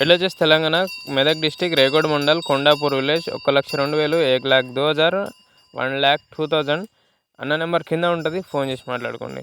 ఎట్లా వచ్చేసి Telangana Medak district Regode mandal Kondapur village ఒక లక్ష రెండు వేలు ఏక్ ల్యాక్ దో హజార్ వన్ ల్యాక్ టూ థౌజండ్. అన్న నెంబర్ కింద ఉంటుంది ఫోన్ చేసి మాట్లాడుకోండి.